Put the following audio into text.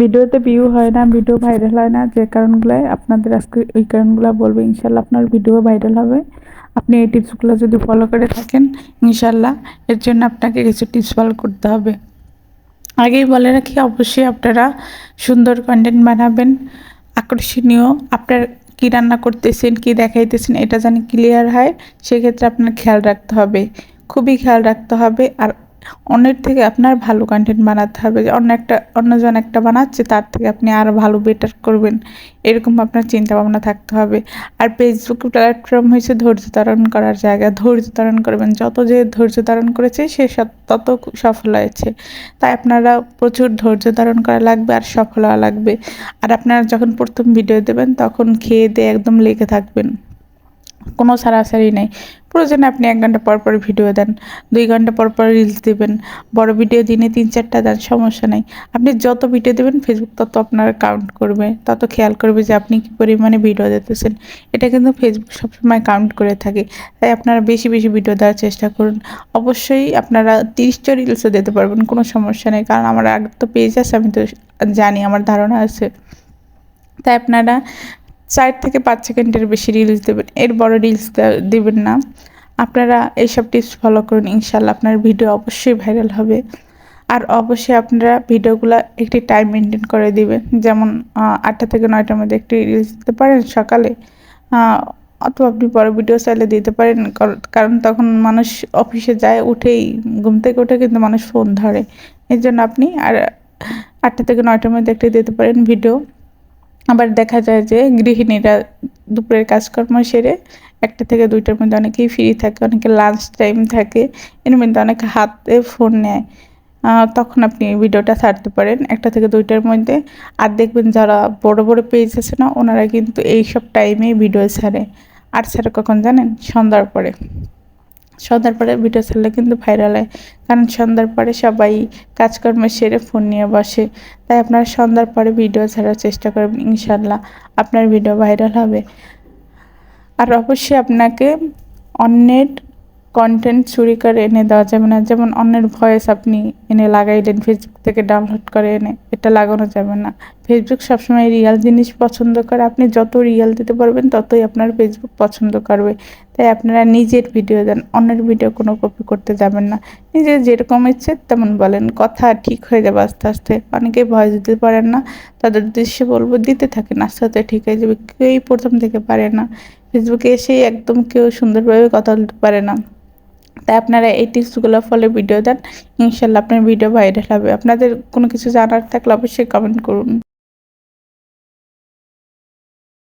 ভিডিওতে ভিউ হয় না ভিডিও ভাইরাল হয় না, যে কারণগুলোয় আপনাদের আজকে ওই কারণগুলো বলব, ইনশাল্লাহ আপনার ভিডিও ভাইরাল হবে। আপনি এই টিপসগুলো যদি ফলো করে থাকেন, ইনশাল্লাহ এর জন্য আপনাকে কিছু টিপস ফলো করতে হবে। আগেই বলে রাখি, অবশ্যই আপনারা সুন্দর কন্টেন্ট বানাবেন, আকর্ষণীয়, আপনার কী রান্না করতেছেন, কী দেখাইতেছেন, এটা জানি ক্লিয়ার হয়, সেক্ষেত্রে আপনার খেয়াল রাখতে হবে। খুবই খেয়াল রাখতে হবে, আর অন্যের থেকে আপনার ভালো কন্টেন্ট বানাতে হবে। যে অন্য একটা, অন্যজন একটা বানাচ্ছে, তার থেকে আপনি আরও ভালো বেটার করবেন। এরকম আপনার চিন্তা ভাবনা থাকতে হবে। আর ফেসবুক প্ল্যাটফর্ম হয়েছে ধৈর্য ধারণ করার জায়গা। ধৈর্য ধারণ করবেন। যত যে ধৈর্য ধারণ করেছে, সে তত সফল হয়েছে। তাই আপনারা প্রচুর ধৈর্য ধারণ করা লাগবে আর সফল হওয়া লাগবে। আর আপনারা যখন প্রথম ভিডিও দেবেন, তখন খেয়ে দিয়ে একদম লেগে থাকবেন। কোনো সারাসারি নেই। প্রয়োজনে আপনি এক ঘণ্টা পর পর ভিডিও দেন, দুই ঘণ্টা পর পর রিলস দেবেন, বড় ভিডিও দিনে তিন চারটা দেন, সমস্যা নেই। আপনি যত ভিডিও দেবেন ফেসবুক তত আপনার কাউন্ট করবে, তত খেয়াল করবে যে আপনি কী পরিমাণে ভিডিও দিতেছেন। এটা কিন্তু ফেসবুক সবসময় কাউন্ট করে থাকে, তাই আপনারা বেশি বেশি ভিডিও দেওয়ার চেষ্টা করুন। অবশ্যই আপনারা তিরিশটা রিলসও দিতে পারবেন, কোনো সমস্যা নেই, কারণ আমার আগে তো পেজ আছে, আমি তো জানি, আমার ধারণা আছে। তাই আপনারা চার থেকে পাঁচ সেকেন্ডের বেশি রিলস দেবেন। এর বড় রিলস দেবেন না। আপনারা এইসব টিপস ফলো করুন ইনশাল্লাহ আপনার ভিডিও অবশ্যই ভাইরাল হবে। আর অবশ্যই আপনারা ভিডিওগুলো একটি টাইম মেনটেন করে দিবেন। যেমন আটটা থেকে নয়টার মধ্যে একটি রিলস দিতে পারেন সকালে অথবা আপনি বড় ভিডিও চাইলে দিতে পারেন। কর- কারণ তখন মানুষ অফিসে যায়, উঠেই ঘুম থেকে উঠে কিন্তু মানুষ ফোন ধরে। এই জন্য আপনি আর আটটা থেকে নয়টার মধ্যে একটি দিতে পারেন ভিডিও আবার দেখা যায় যে গৃহিণীরা দুপুরের কাজকর্ম সেরে একটা থেকে দুইটার মধ্যে অনেকেই ফ্রি থাকে, অনেকে লাঞ্চ টাইম থাকে, এর মধ্যে অনেকে হাতে ফোন নেয়। তখন আপনি ভিডিওটা ছাড়তে পারেন। একটা থেকে দুইটার মধ্যে। আর দেখবেন যারা বড় বড় পেজ আছে না, ওনারা কিন্তু এই সব টাইমেই ভিডিও ছাড়ে। আর ছাড়ে কখন জানেন? সন্ধ্যার পরে। সন্ধ্যার পরে ভিডিও ছাড়লে কিন্তু ভাইরাল হয়। কারণ সন্ধ্যার পরে সবাই কাজকর্ম সেরে ফোন নিয়ে বসে। তাই আপনারা সন্ধ্যার পরে ভিডিও ছাড়ার চেষ্টা করবেন ইনশাল্লাহ আপনার ভিডিও ভাইরাল হবে। আর অবশ্যই আপনাকে অন্যের কন্টেন্ট চুরি করে এনে দেওয়া যাবে না। যেমন অন্যের ভয়েস আপনি এনে লাগাইলেন ফেসবুক থেকে ডাউনলোড করে এনে, এটা লাগানো যাবে না। ফেসবুক সবসময় রিয়াল জিনিস পছন্দ করে। আপনি যত রিয়াল দিতে পারবেন, ততই আপনার ফেসবুক পছন্দ করবে। তাই আপনারা নিজের ভিডিও দেন, অন্যের ভিডিও কোনো কপি করতে যাবেন না। নিজে যেরকম ইচ্ছে তেমন বলেন, কথা ঠিক হয়ে যাবে আস্তে আস্তে। অনেকেই ভয় দিতে পারেন না, তাদের উদ্দেশ্যে বলব দিতে থাকেন, আস্তে আস্তে ঠিক হয়ে যাবে, কেউই প্রথম থেকে পারে না। ফেসবুকে এসেই একদম কেউ সুন্দরভাবে কথা বলতে পারে না। তাই আপনারা এই টিপসগুলো ফলে ভিডিও দেন, ইনশাল্লাহ আপনার ভিডিও ভাইরাল হবে। আপনাদের কোনো কিছু জানার থাকলে অবশ্যই কমেন্ট করুন।